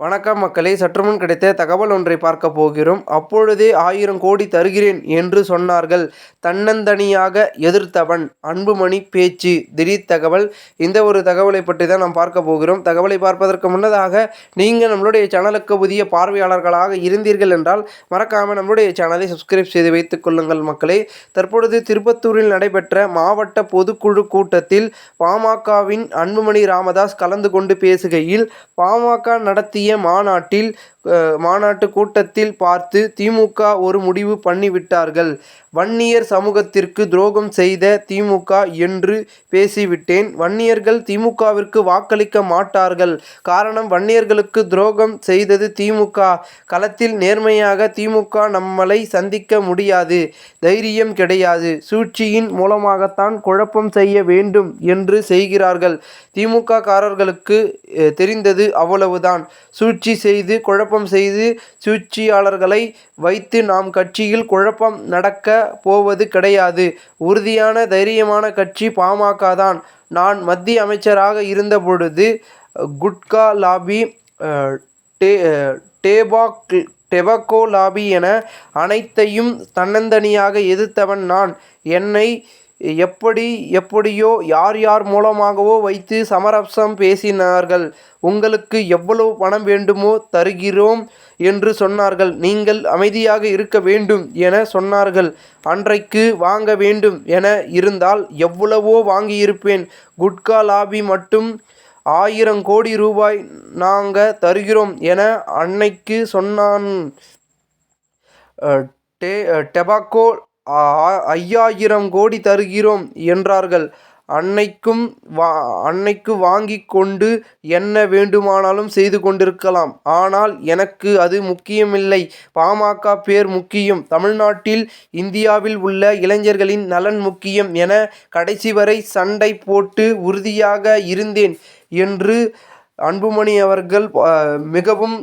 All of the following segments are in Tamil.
வணக்கம் மக்களே சற்றுமுன் கிடைத்த தகவல் ஒன்றை பார்க்க போகிறோம். அப்பொழுதே ஆயிரம் கோடி தருகிறேன் என்று சொன்னார்கள். தன்னந்தனியாக எதிர்த்தவன். அன்புமணி பேச்சு திடீர் தகவல். இந்த ஒரு தகவலை பற்றி தான் நாம் பார்க்க போகிறோம். தகவலை பார்ப்பதற்கு முன்னதாக நீங்கள் நம்மளுடைய சேனலுக்கு புதிய பார்வையாளர்களாக இருந்தீர்கள் என்றால் மறக்காமல் நம்மளுடைய சேனலை சப்ஸ்கிரைப் செய்து வைத்துக் கொள்ளுங்கள் மக்களே. தற்பொழுது திருப்பத்தூரில் நடைபெற்ற மாவட்ட பொதுக்குழு கூட்டத்தில் பாமகவின் அன்புமணி ராமதாஸ் கலந்து கொண்டு பேசுகையில் பாமக நடத்திய மாநாட்டில் மாநாட்டு கூட்டத்தில் பார்த்து திமுக ஒரு முடிவு பண்ணிவிட்டார்கள். வன்னியர் சமூகத்திற்கு துரோகம் செய்த திமுக என்று பேசிவிட்டேன். வன்னியர்கள் திமுகவிற்கு வாக்களிக்க மாட்டார்கள். காரணம் வன்னியர்களுக்கு துரோகம் செய்தது திமுக. களத்தில் நேர்மையாக திமுக நம்மளை சந்திக்க முடியாது. தைரியம் கிடையாது. சூழ்ச்சியின் மூலமாகத்தான் குழப்பம் செய்ய வேண்டும் என்று செய்கிறார்கள். திமுக காரர்களுக்கு தெரிந்தது அவ்வளவுதான். சூழ்ச்சி செய்து குழப்பம் செய்து சூழ்ச்சியாளர்களை வைத்து நாம் கட்சியில் குழப்பம் நடக்க போவது கிடையாது. உறுதியான தைரியமான கட்சி பாமக தான். நான் மத்திய அமைச்சராக இருந்தபொழுது குட்கா லாபி டே டேபாக் டெபக்கோ லாபி என அனைத்தையும் தன்னந்தனியாக எதிர்த்தவன் நான். என்னை எப்படி எப்படியோ யார் யார் மூலமாகவோ வைத்து சமரசம் பேசினார்கள். உங்களுக்கு எவ்வளவு பணம் வேண்டுமோ தருகிறோம் என்று சொன்னார்கள். நீங்கள் அமைதியாக இருக்க வேண்டும் என சொன்னார்கள். அன்றைக்கு வாங்க வேண்டும் என இருந்தால் எவ்வளவோ வாங்கியிருப்பேன். குட்கா லாபி மட்டும் ஆயிரம் கோடி ரூபாய் நாங்கள் தருகிறோம் என அன்னைக்கு சொன்னான். டெபாக்கோ ஐயாயிரம் கோடி தருகிறோம் என்றார்கள். அன்னைக்கும் வா அன்னைக்கு வாங்கி கொண்டு என்ன வேண்டுமானாலும் செய்து கொண்டிருக்கலாம். ஆனால் எனக்கு அது முக்கியமில்லை. பாமக பேர் முக்கியம். தமிழ்நாட்டில் இந்தியாவில் உள்ள இளைஞர்களின் நலன் முக்கியம் என கடைசி வரை சண்டை போட்டு உறுதியாக இருந்தேன் என்று அன்புமணி அவர்கள் மிகவும்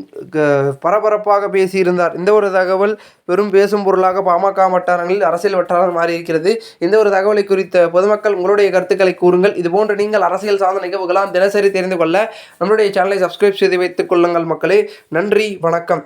பரபரப்பாக பேசியிருந்தார். இந்த ஒரு தகவல் பெரும் பேசும் பொருளாக பாமக வட்டாரங்களில் அரசியல் வட்டாரம் மாறியிருக்கிறது. இந்த ஒரு தகவலை குறித்த பொதுமக்கள் உங்களுடைய கருத்துக்களை கூறுங்கள். இதுபோன்று நீங்கள் அரசியல் சார்ந்த நிகழ்வுகளாம் தினசரி தெரிந்து கொள்ள நம்மளுடைய சேனலை சப்ஸ்கிரைப் செய்து வைத்துக் கொள்ளுங்கள் மக்களே. நன்றி வணக்கம்.